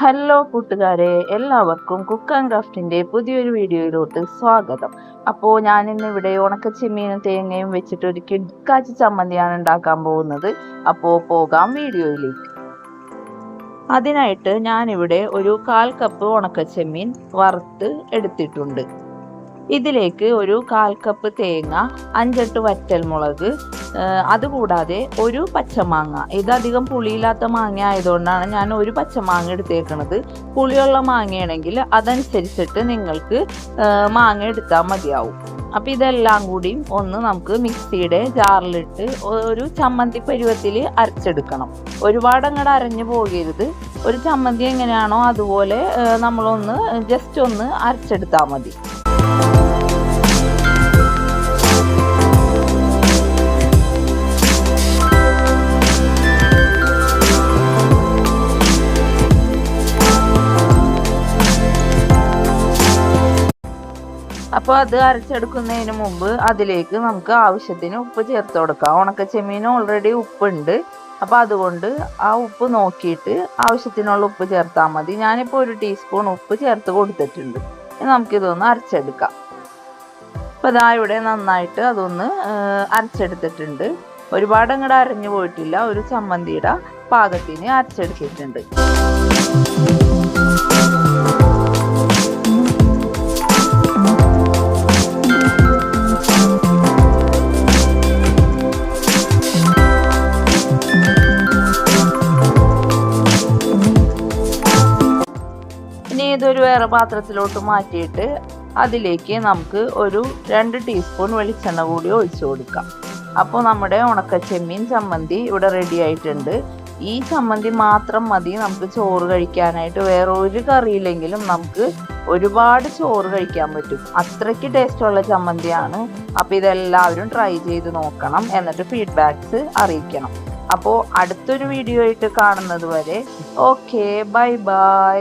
Hello കൂട്ടുകാരെ എല്ലാവർക്കും cook and ക്രാഫ്റ്റിന്റെ പുതിയൊരു വീഡിയോയിലോട്ട് സ്വാഗതം. അപ്പോൾ ഇന്ന് ഇവിടെ ഉണക്ക ചെമ്മീനും തേങ്ങയും വെച്ചിട്ട് ഒരു കിഡ്കാച്ച് ചമ്മന്തിയാണ് ഉണ്ടാക്കാൻ പോകുന്നത്. അപ്പോൾ പോകാം വീഡിയോയിലേക്ക്. അതിനായിട്ട് ഞാനിവിടെ ഒരു കാൽ കപ്പ് ഉണക്ക ചെമ്മീൻ വറുത്ത് എടുത്തിട്ടുണ്ട്. ഇതിലേക്ക് ഒരു കാൽ കപ്പ് തേങ്ങ അഞ്ചെട്ട് വറ്റൽമുളക് അതുകൂടാതെ ഒരു പച്ചമാങ്ങ. ഇതധികം പുളിയില്ലാത്ത മാങ്ങ ആയതുകൊണ്ടാണ് ഞാൻ ഒരു പച്ചമാങ്ങ എടുത്തേക്കുന്നത് പുളിയുള്ള മാങ്ങയാണെങ്കിൽ അതനുസരിച്ചിട്ട് നിങ്ങൾക്ക് മാങ്ങ എടുത്താൽ മതിയാവും. അപ്പം ഇതെല്ലാം കൂടി ഒന്ന് നമുക്ക് മിക്സിയുടെ ജാറിലിട്ട് ഒരു ചമ്മന്തി പരുവത്തിൽ അരച്ചെടുക്കണം. ഒരുപാട് അങ്ങോട്ട് അരഞ്ഞു പോകരുത്. ഒരു ചമ്മന്തി എങ്ങനെയാണോ അതുപോലെ നമ്മളൊന്ന് ജസ്റ്റ് ഒന്ന് അരച്ചെടുത്താൽ മതി. അപ്പോൾ അത് അരച്ചെടുക്കുന്നതിന് മുമ്പ് അതിലേക്ക് നമുക്ക് ആവശ്യത്തിന് ഉപ്പ് ചേർത്ത് കൊടുക്കാം. ഉണക്ക ചെമ്മീന് ഓൾറെഡി ഉപ്പുണ്ട്. അപ്പോൾ അതുകൊണ്ട് ആ ഉപ്പ് നോക്കിയിട്ട് ആവശ്യത്തിനുള്ള ഉപ്പ് ചേർത്താൽ മതി. ഞാനിപ്പോൾ ഒരു ടീസ്പൂൺ ഉപ്പ് ചേർത്ത് കൊടുത്തിട്ടുണ്ട്. നമുക്കിതൊന്ന് അരച്ചെടുക്കാം. അപ്പോൾ ഇതാ ഇവിടെ നന്നായിട്ട് അതൊന്ന് അരച്ചെടുത്തിട്ടുണ്ട്. ഒരുപാട് അങ്ങോട്ട് അരഞ്ഞു പോയിട്ടില്ല. ഒരു ചമ്മന്തിയുടെ പാകത്തിന് അരച്ചെടുത്തിട്ടുണ്ട്. ഇതൊരു വേറെ പാത്രത്തിലോട്ട് മാറ്റിയിട്ട് അതിലേക്ക് നമുക്ക് ഒരു രണ്ട് ടീസ്പൂൺ വെളിച്ചെണ്ണ കൂടി ഒഴിച്ചു കൊടുക്കാം. അപ്പോൾ നമ്മുടെ ഉണക്ക ചെമ്മീൻ ചമ്മന്തി ഇവിടെ റെഡി ആയിട്ടുണ്ട്. ഈ ചമ്മന്തി മാത്രം മതി നമുക്ക് ചോറ് കഴിക്കാനായിട്ട്. വേറെ ഒരു കറിയില്ലെങ്കിലും നമുക്ക് ഒരുപാട് ചോറ് കഴിക്കാൻ പറ്റും. അത്രയ്ക്ക് ടേസ്റ്റുള്ള ചമ്മന്തിയാണ്. അപ്പോൾ ഇതെല്ലാവരും ട്രൈ ചെയ്ത് നോക്കണം. എന്നിട്ട് ഫീഡ്ബാക്ക്സ് അറിയിക്കണം. അപ്പോൾ അടുത്തൊരു വീഡിയോ ആയിട്ട് കാണുന്നത് വരെ ഓക്കെ ബൈ ബൈ